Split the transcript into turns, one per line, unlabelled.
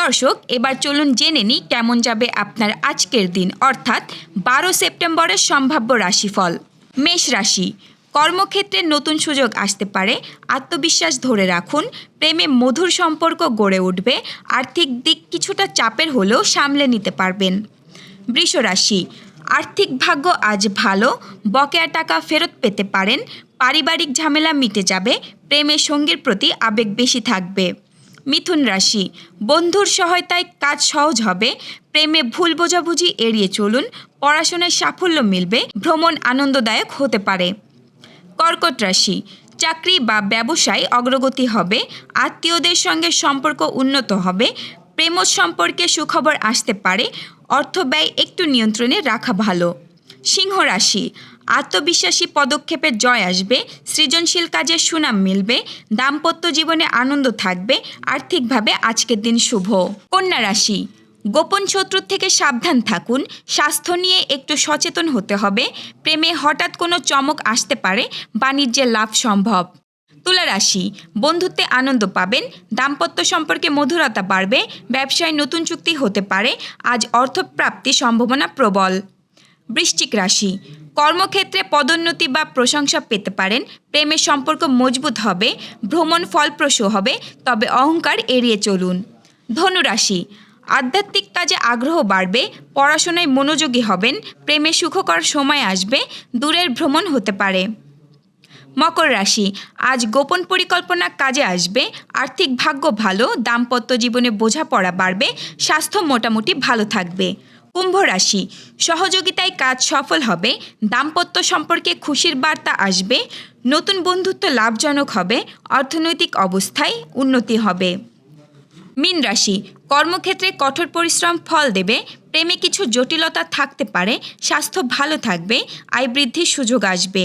দর্শক, এবার চলুন জেনে নিই কেমন যাবে আপনার আজকের দিন, অর্থাৎ বারো সেপ্টেম্বরের সম্ভাব্য রাশিফল। মেষ রাশি, কর্মক্ষেত্রে নতুন সুযোগ আসতে পারে, আত্মবিশ্বাস ধরে রাখুন, প্রেমে মধুর সম্পর্ক গড়ে উঠবে, আর্থিক দিক কিছুটা চাপের হলেও সামলে নিতে পারবেন। বৃষ রাশি, আর্থিক ভাগ্য আজ ভালো, বকেয়া টাকা ফেরত পেতে পারেন, পারিবারিক ঝামেলা মিটে যাবে প্রেমের সঙ্গীর প্রতি আবেগ বেশি থাকবে। মিথুন রাশি। বন্ধুর সহায়তায় কাজ সহজ হবে, প্রেমে ভুল বোঝাবুঝি এড়িয়ে চলুন, পড়াশোনায় সাফল্য মিলবে, ভ্রমণ আনন্দদায়ক হতে পারে। কর্কট রাশি, চাকরি বা ব্যবসায় অগ্রগতি হবে, আত্মীয়দের সঙ্গে সম্পর্ক উন্নত হবে প্রেম সম্পর্কে সুখবর আসতে পারে, অর্থ ব্যয় একটু নিয়ন্ত্রণে রাখা ভালো। সিংহ রাশি আত্মবিশ্বাসী পদক্ষেপে জয় আসবে, সৃজনশীল কাজে সুনাম মিলবে, দাম্পত্য জীবনে আনন্দ থাকবে, আর্থিকভাবে আজকের দিন শুভ। কন্যা রাশি, গোপন শত্রুর থেকে সাবধান থাকুন, স্বাস্থ্য নিয়ে একটু সচেতন হতে হবে, প্রেমে হঠাৎ কোনো চমক আসতে পারে, বাণিজ্যে লাভ সম্ভব। তুলা রাশি, বন্ধুত্বে আনন্দ পাবেন, দাম্পত্য সম্পর্কে মধুরতা বাড়বে, ব্যবসায় নতুন চুক্তি হতে পারে, আজ অর্থপ্রাপ্তি সম্ভাবনা প্রবল। বৃশ্চিক রাশি। কর্মক্ষেত্রে পদোন্নতি বা প্রশংসা পেতে পারেন। প্রেমের সম্পর্ক মজবুত হবে, ভ্রমণ ফলপ্রসূ হবে, তবে অহংকার এড়িয়ে চলুন। ধনুরাশি আধ্যাত্মিক কাজে আগ্রহ বাড়বে, পড়াশোনায় মনোযোগী হবেন, প্রেমে সুখকর সময় আসবে, দূরের ভ্রমণ হতে পারে। মকর রাশি। আজ গোপন পরিকল্পনা কাজে আসবে, আর্থিক ভাগ্য ভালো, দাম্পত্য জীবনে বোঝাপড়া বাড়বে, স্বাস্থ্য মোটামুটি ভালো থাকবে। কুম্ভ রাশি। সহযোগিতায় কাজ সফল হবে, দাম্পত্য সম্পর্কে খুশির বার্তা আসবে, নতুন বন্ধুত্ব লাভজনক হবে, অর্থনৈতিক অবস্থায় উন্নতি হবে। মীন রাশি, কর্মক্ষেত্রে কঠোর পরিশ্রম ফল দেবে, প্রেমে কিছু জটিলতা থাকতে পারে, স্বাস্থ্য ভালো থাকবে, আয় বৃদ্ধির সুযোগ আসবে।